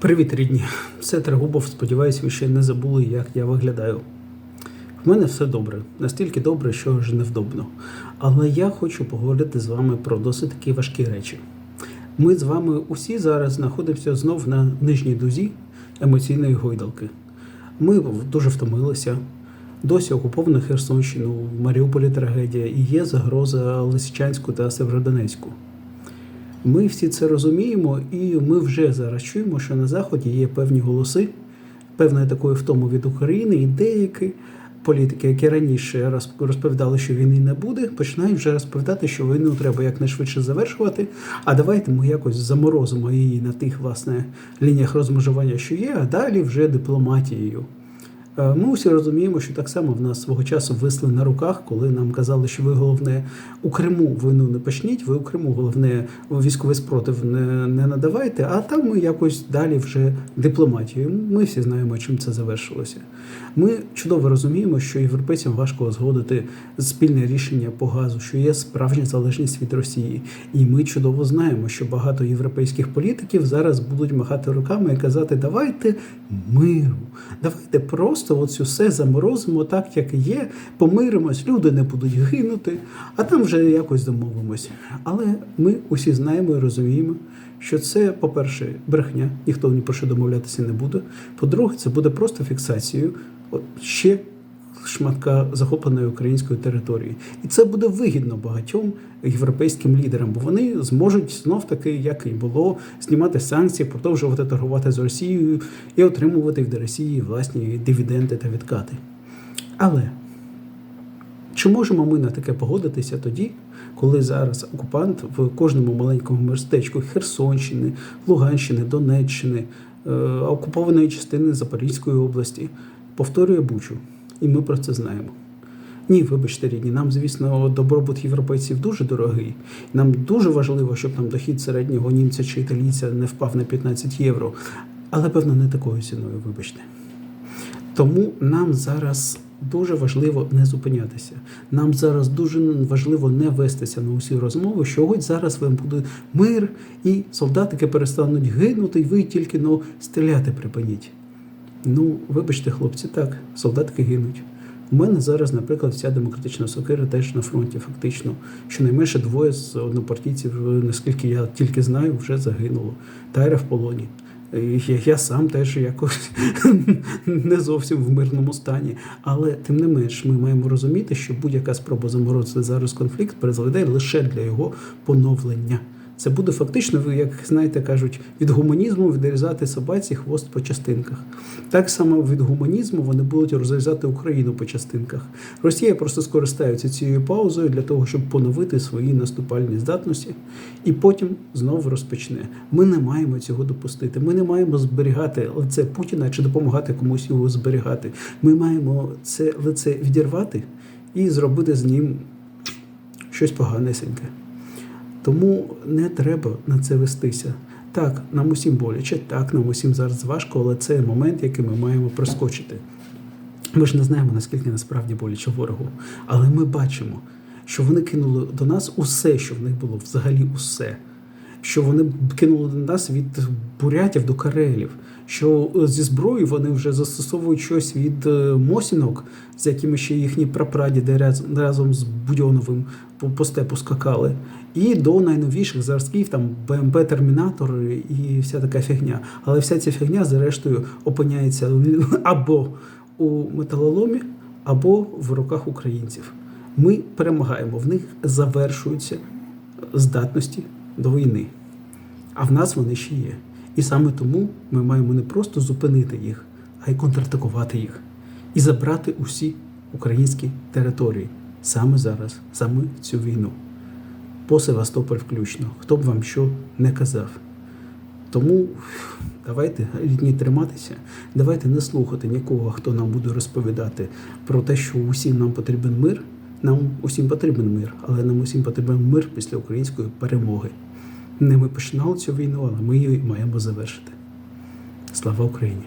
Привіт, рідні! Це Трегубов. Сподіваюсь, ви ще не забули, як я виглядаю. В мене все добре, настільки добре, що аж невдобно. Але я хочу поговорити з вами про досить такі важкі речі. Ми з вами усі зараз знаходимося знов на нижній дузі емоційної гойдалки. Ми дуже втомилися. Досі окупована Херсонщину, в Маріуполі трагедія і є загроза Лисичанську та Северодонецьку. Ми всі це розуміємо, і ми вже зараз чуємо, що на Заході є певні голоси, певної такої втоми від України, і деякі політики, які раніше роз- розповідали, що війни не буде, починають вже розповідати, що війну треба якнайшвидше завершувати. А давайте ми якось заморозимо її на тих власне лініях розмежування, що є, а далі вже дипломатією. Е, Ми усі розуміємо, що так само в нас свого часу висли на руках, коли нам казали, що ви головне у Криму війну не почніть, ви у Криму головне військовий спротив не, не надавайте, а там ми якось далі вже дипломатією. Ми всі знаємо, чим це завершилося. Ми чудово розуміємо, що європейцям важко узгодити спільне рішення по газу, що є справжня залежність від Росії. І ми чудово знаємо, що багато європейських політиків зараз будуть махати руками і казати: давайте миру, давайте просто оцю все заморозимо так, як є, помиримось, люди не будуть гинути, а там вже якось домовимось. Але ми усі знаємо і розуміємо, що це, по-перше, брехня, ніхто ні про що домовлятися не буде. По-друге, це буде просто фіксацією ще шматка захопленої української території. І це буде вигідно багатьом європейським лідерам, бо вони зможуть знов таки, як і було, знімати санкції, продовжувати торгувати з Росією і отримувати від Росії власні дивіденди та відкати. Але чи можемо ми на таке погодитися тоді, коли зараз окупант в кожному маленькому містечку Херсонщини, Луганщини, Донеччини, е, окупованої частини Запорізької області повторює Бучу, і ми про це знаємо. Ні, вибачте, рідні, нам, звісно, добробут європейців дуже дорогий. Нам дуже важливо, щоб нам дохід середнього німця чи італійця не впав на 15 євро. Але, певно, не такою ціною, вибачте. Тому нам зараз дуже важливо не зупинятися. Нам зараз дуже важливо не вестися на усі розмови, що ось зараз вам буде мир, і солдатики перестануть гинути, і ви тільки ну, стріляти припиніть. Ну, вибачте, хлопці, так, солдатики гинуть. У мене зараз, наприклад, вся демократична сокира теж на фронті, фактично. Щонайменше двоє з однопартійців, наскільки я тільки знаю, вже загинуло. Тайра в полоні. Я, я сам теж якось не зовсім в мирному стані. Але тим не менш, ми маємо розуміти, що будь-яка спроба заморозити зараз конфлікт призведе лише для його поновлення. Це буде фактично, як знаєте, кажуть, від гуманізму відрізати собаці хвост по частинках. Так само від гуманізму вони будуть розрізати Україну по частинках. Росія просто скористається цією паузою для того, щоб поновити свої наступальні здатності, і потім знову розпочне. Ми не маємо цього допустити. Ми не маємо зберігати лице Путіна чи допомагати комусь його зберігати. Ми маємо це лице відірвати і зробити з ним щось поганесеньке. Тому не треба на це вестися. Так, нам усім боляче, так, нам усім зараз важко, але це момент, який ми маємо проскочити. Ми ж не знаємо, наскільки насправді боляче ворогу. Але ми бачимо, що вони кинули до нас усе, що в них було, взагалі усе. Що вони кинули до нас від бурятів до карелів, що зі зброєю вони вже застосовують щось від е, мосінок, з якими ще їхні прапрадіди раз- разом з Будьоновим по степу скакали, і до найновіших зразків, там БМП Термінатор і вся така фігня. Але вся ця фігня, зрештою, опиняється або у металоломі, або в руках українців. Ми перемагаємо, в них завершуються здатності до війни. А в нас вони ще є. І саме тому ми маємо не просто зупинити їх, а й контратакувати їх і забрати усі українські території саме зараз, саме цю війну. По Севастополь включно, хто б вам що не казав. Тому давайте рідні триматися, давайте не слухати нікого, хто нам буде розповідати про те, що усім нам потрібен мир. Нам усім потрібен мир, але нам усім потрібен мир після української перемоги. Не ми починали цю війну, але ми її маємо завершити. Слава Україні!